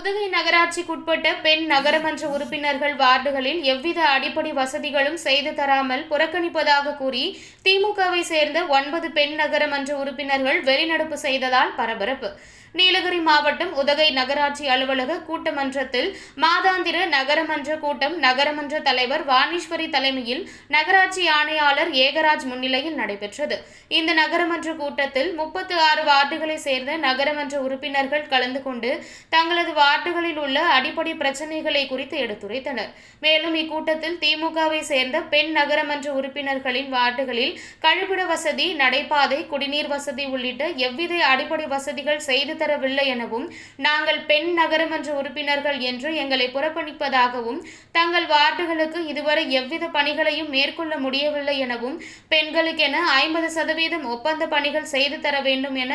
புதுகை நகராட்சிக்குட்பட்ட பெண் நகரமன்ற உறுப்பினர்கள் வார்டுகளில் எவ்வித அடிப்படை வசதிகளும் செய்து தராமல் புறக்கணிப்பதாக கூறி திமுகவை சேர்ந்த ஒன்பது பெண் நகரமன்ற உறுப்பினர்கள் வெளிநடப்பு செய்ததால் பரபரப்பு. நீலகிரி மாவட்டம் உதகை நகராட்சி அலுவலக கூட்டமன்றத்தில் மாதாந்திர நகரமன்ற கூட்டம் நகரமன்ற தலைவர் வாணீஸ்வரி தலைமையில் நகராட்சி ஆணையாளர் ஏகராஜ் முன்னிலையில் நடைபெற்றது. இந்த நகரமன்ற கூட்டத்தில் முப்பத்து ஆறு வார்டுகளை சேர்ந்த நகரமன்ற உறுப்பினர்கள் கலந்து கொண்டு தங்களது வார்டுகளில் உள்ள அடிப்படை பிரச்சினைகளை குறித்து எடுத்துரைத்தனர். மேலும் இக்கூட்டத்தில் திமுகவை சேர்ந்த பெண் நகரமன்ற உறுப்பினர்களின் வார்டுகளில் கழிப்பிட வசதி நடைபாதை குடிநீர் வசதி உள்ளிட்ட எவ்வித அடிப்படை வசதிகள் செய்து தரவில்லை எனவும் நாங்கள் பெண் நகரமன்ற உறுப்பினர்கள் என்று எங்களை புறப்பணிப்பதாகவும் தங்கள் வார்டுகளுக்கு இதுவரை எவ்வித பணிகளையும் மேற்கொள்ள முடியவில்லை எனவும் பெண்களுக்கென ஐம்பது சதவீதம் ஒப்பந்த பணிகள் செய்து தர வேண்டும் என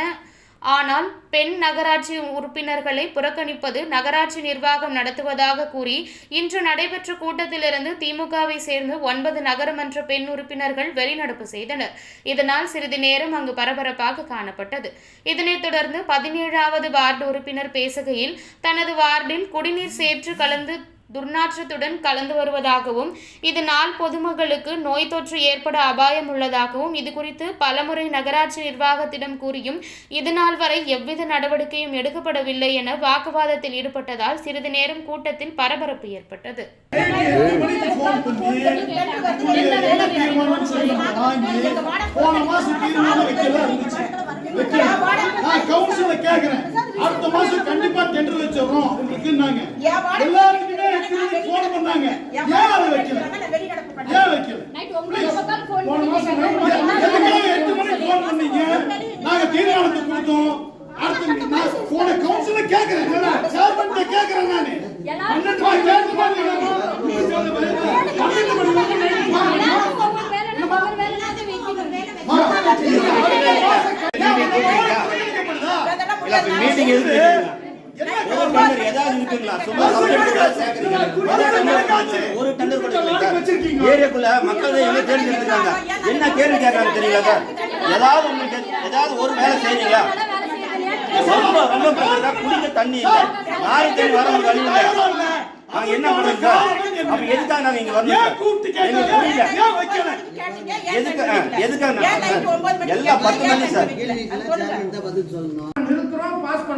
ஆனால் பெண் நகராட்சி உறுப்பினர்களை புறக்கணிப்பது நகராட்சி நிர்வாகம் நடத்துவதாக கூறி இன்று நடைபெற்ற கூட்டத்திலிருந்து திமுகவை சேர்ந்த ஒன்பது நகரமன்ற பெண் உறுப்பினர்கள் வெளிநடப்பு செய்தனர். இதனால் சிறிது நேரம் அங்கு பரபரப்பாக காணப்பட்டது. இதனைத் தொடர்ந்து பதினேழாவது வார்டு உறுப்பினர் பேசுகையில் தனது வார்டில் குடிநீர் சேற்று கலந்து துர்நாற்றத்துடன் கலந்து வருவதாகவும் இதனால் பொதுமக்களுக்கு நோய் தொற்று ஏற்பட அபாயம் உள்ளதாகவும் இது குறித்து பலமுறை நகராட்சி நிர்வாகத்திடம் கூறியும் இதுநாள் வரை எவ்வித நடவடிக்கையும் எடுக்கப்படவில்லை என வாக்குவாதத்தில் ஈடுபட்டதால் சிறிது நேரம் கூட்டத்தில் பரபரப்பு ஏற்பட்டது. அடுத்த மாசம் கண்டிப்பா டெண்டர் வச்சிடறோம் எல்லாருக்குமே எட்டு போன் பண்ணாங்க. ஏன் அதை வைக்கல? ஏன் வைக்கல? போன மாசம் எட்டு மணிக்கு போன் பண்ணீங்க? நாங்க தீர்மானத்தை கொடுத்தோம். அடுத்து நான் போன கவுன்சில கேக்குறேன் சேர்மன் கேக்குறேன் நானு. பன்னெண்டு மணி மாட்டேங்கிறாங்க பன்னெண்டு மணி மீட்டிங் எதுக்கு ஒரு டெண்டர் ஏதாவது இருக்குங்களா? சும்மா ஒரு டெண்டர் கூட இல்லைங்க ஏரியாக்குள்ள மக்கள் கேள்வி கேட்டுருக்காங்க என்ன கேள்வி கேட்கறாங்க தெரியல சார்? ஏதாவது ஒண்ணு கே- ஏதாவது ஒரு வேலை செய்றீங்களா? ரொம்ப குடிக்க தண்ணி இல்லை. யாரு தண்ணி வர ஒரு வழி இல்லை. நாங்க என்ன பண்றோம்? சார் அப்ப எதுக்காக நாங்க இங்க வரணும்? எங்களுக்கு புரியல. எதுக்காக நான் சார்? எல்லாம் பத்து மணி சார். நிறுத்துறோம் பாஸ்